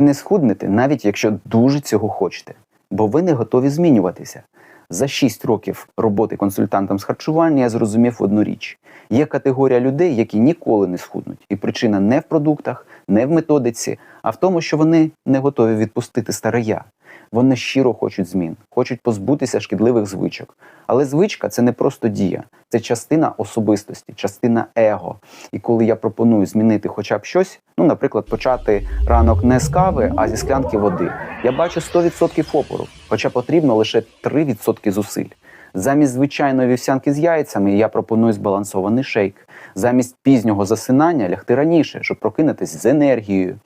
Не схуднете, навіть якщо дуже цього хочете, бо ви не готові змінюватися. За 6 років роботи консультантом з харчування я зрозумів одну річ: є категорія людей, які ніколи не схуднуть, і причина не в продуктах, не в методиці, а в тому, що вони не готові відпустити старе я. Вони щиро хочуть змін, хочуть позбутися шкідливих звичок. Але звичка це не просто дія, це частина особистості, частина его. І коли я пропоную змінити хоча б щось, ну, наприклад, почати ранок не з кави, а зі склянки води, я бачу 100% опору, хоча потрібно лише 3% зусиль. Замість звичайної вівсянки з яйцями я пропоную збалансований шейк. Замість пізнього засинання лягти раніше, щоб прокинутись з енергією.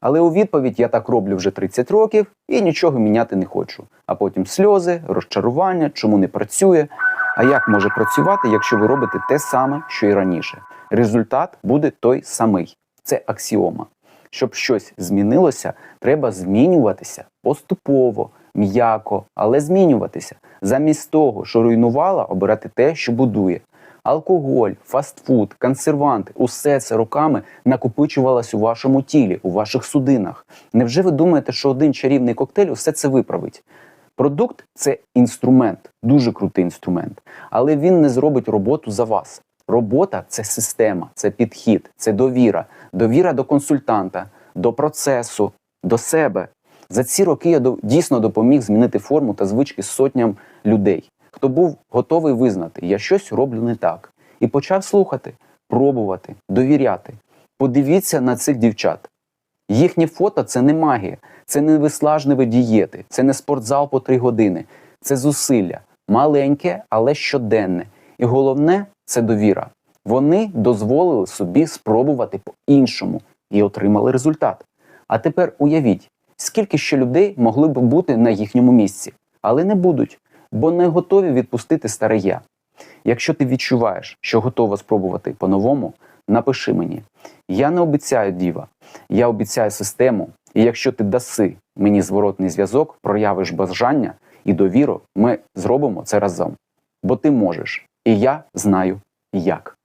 Але у відповідь я так роблю вже 30 років і нічого міняти не хочу. А потім сльози, розчарування, чому не працює. А як може працювати, якщо ви робите те саме, що і раніше? Результат буде той самий. Це аксіома. Щоб щось змінилося, треба змінюватися поступово, м'яко, але змінюватися. Замість того, що руйнувало, обирати те, що будує. Алкоголь, фастфуд, консерванти усе це роками накопичувалось у вашому тілі, у ваших судинах. Невже ви думаєте, що один чарівний коктейль усе це виправить? Продукт це інструмент, дуже крутий інструмент, але він не зробить роботу за вас. Робота це система, це підхід, це довіра, довіра до консультанта, до процесу, до себе. За ці роки я дійсно допоміг змінити форму та звички сотням людей, хто був готовий визнати, я щось роблю не так, і почав слухати, пробувати, довіряти. Подивіться на цих дівчат. Їхні фото це не магія, це не виснажливі дієти, це не спортзал по три години, це зусилля, маленьке, але щоденне. І головне це довіра. Вони дозволили собі спробувати по-іншому і отримали результат. А тепер уявіть, скільки ще людей могли б бути на їхньому місці, але не будуть, бо не готові відпустити старе я. Якщо ти відчуваєш, що готова спробувати по-новому, напиши мені. Я не обіцяю діва, я обіцяю систему. І якщо ти даси мені зворотний зв'язок, проявиш бажання і довіру, ми зробимо це разом. Бо ти можеш, і я знаю як.